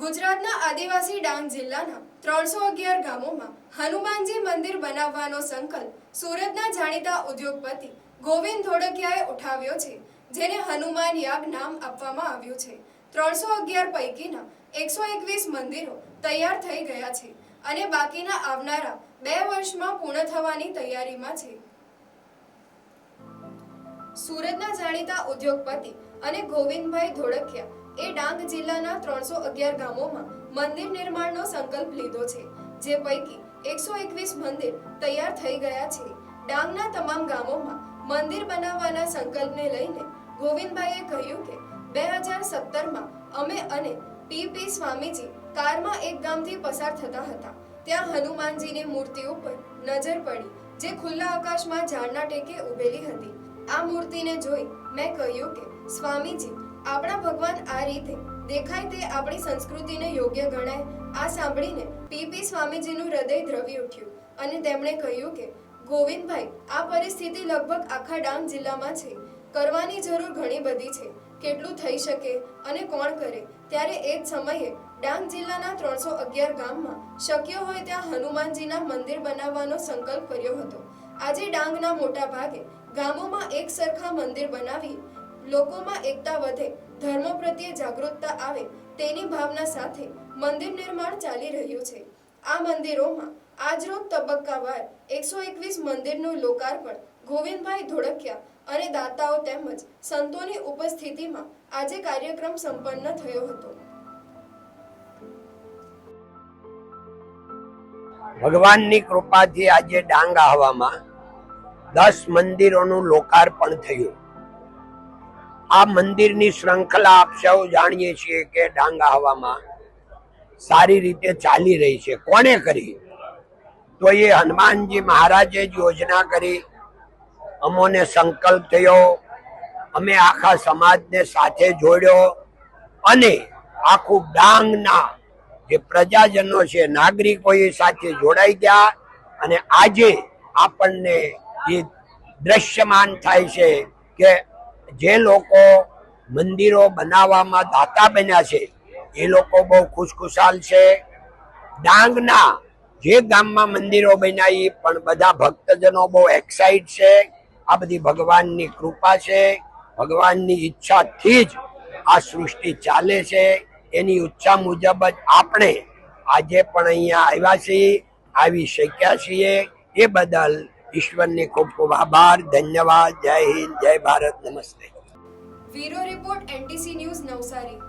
ગુજરાતના આદિવાસી ડાંગ જિલ્લાના ત્રણસો અગિયાર ગામોમાં હનુમાનજી મંદિર બનાવવાનો સંકલ્પ સુરતના જાણીતા ઉદ્યોગપતિ ગોવિંદ ધોળકિયાએ ઉઠાવ્યો છે, જેને હનુમાન યાગ નામ આપવામાં આવ્યું છે. ત્રણસો અગિયાર પૈકીના એકસો એકવીસ મંદિરો તૈયાર થઈ ગયા છે અને બાકીના આવનારા બે વર્ષમાં પૂર્ણ થવાની તૈયારીમાં છે. સુરતના જાણીતા ઉદ્યોગપતિ અને ગોવિંદભાઈ ધોળકિયા એ ડાંગ જિલ્લાના ત્રણસો અગિયાર ગામોમાં મંદિર નિર્માણનો સંકલ્પ લીધો છે, જે પૈકી એકસો એકવીસ મંદિર તૈયાર થઈ ગયા છે. ડાંગના તમામ ગામોમાં મંદિર બનાવવાના સંકલ્પને લઈને ગોવિંદભાઈએ કહ્યું કે બે હજાર સત્તરમાં અમે અને પી પી સ્વામીજી કારમાં એક ગામથી પસાર થતા હતા. ત્યાં હનુમાનજીની મૂર્તિ ઉપર નજર પડી, જે ખુલ્લા આકાશમાં ઝાડના ટેકે ઉભેલી હતી. આ મૂર્તિને જોઈ મેં કહ્યું કે સ્વામીજી આપણા ભગવાન આ રીતે દેખાય તે આપણી સંસ્કૃતિને યોગ્ય ગણાય. આ સાંભળીને પીપી સ્વામીજીનું હૃદય દ્રવી ઉઠ્યું અને તેમણે કહ્યું કે, ગોવિંદભાઈ, આ પરિસ્થિતિ લગભગ આખા ડાંગ જિલ્લામાં છે. કરવાની જરૂર ઘણી બધી છે. કેટલું થઈ શકે અને કોણ કરે? ત્યારે એ જ સમયે ડાંગ જિલ્લાના ત્રણસો અગિયાર ગામમાં શક્ય હોય ત્યાં હનુમાનજીના મંદિર બનાવવાનો સંકલ્પ કર્યો હતો. આજે ડાંગના મોટા ભાગે ગામોમાં એક સરખા મંદિર બનાવી લોકોમાં એકતા વધે, ધર્મ પ્રત્યે જાગૃતતા આવે, તેની ભાવના સાથે મંદિર નિર્માણ ચાલી રહ્યું છે. આ મંદિરોમાં આજરોજ તબક્કાવાર એકસો એકવીસ મંદિરનું લોકાર્પણ ગોવિંદભાઈ ધોળકિયા અને દાતાઓ તેમજ સંતોની ઉપસ્થિતિમાં આજે કાર્યક્રમ સંપન્ન થયો હતો. ભગવાનની કૃપાથી આજે ડાંગ આહવામાં દસ મંદિરોનું લોકાર્પણ થયું. આ મંદિરની શ્રૃંખલા આપ સૌ જાણીએ છીએ કે ડાંગા હવામાં સારી રીતે ચાલી રહી છે. કોણે કરી? તો એ હનુમાનજી મહારાજે જ યોજના કરી. અમોને સંકલ્પ થયો. અમે આખા સમાજને સાથે જોડ્યો અને આખું ડાંગના જે પ્રજાજનો છે, નાગરિકો એ સાથે જોડાઈ ગયા અને આજે આપણને એ દ્રશ્યમાન થાય છે કે જે લોકો મંદિરો બનાવવામાં દાતા બન્યા છે, એ લોકો બહુ ખુશખુશાલ છે. ડાંગના જે ગામમાં મંદિરો બન્યા એ પણ બધા ભક્તજનો બહુ એક્સાઇટ છે. આ બધી ભગવાનની કૃપા છે. ભગવાનની ઈચ્છાથી જ આ સૃષ્ટિ ચાલે છે. એની ઈચ્છા મુજબ જ આપણે આજે પણ અહીંયા આવ્યા છીએ, આવી શક્યા છીએ. એ બદલ ઈશ્વરની ખૂબ ખૂબ આભાર, ધન્યવાદ. જય હિન્દ, જય ભારત, નમસ્તે. Bureau report, NTC news Navsari.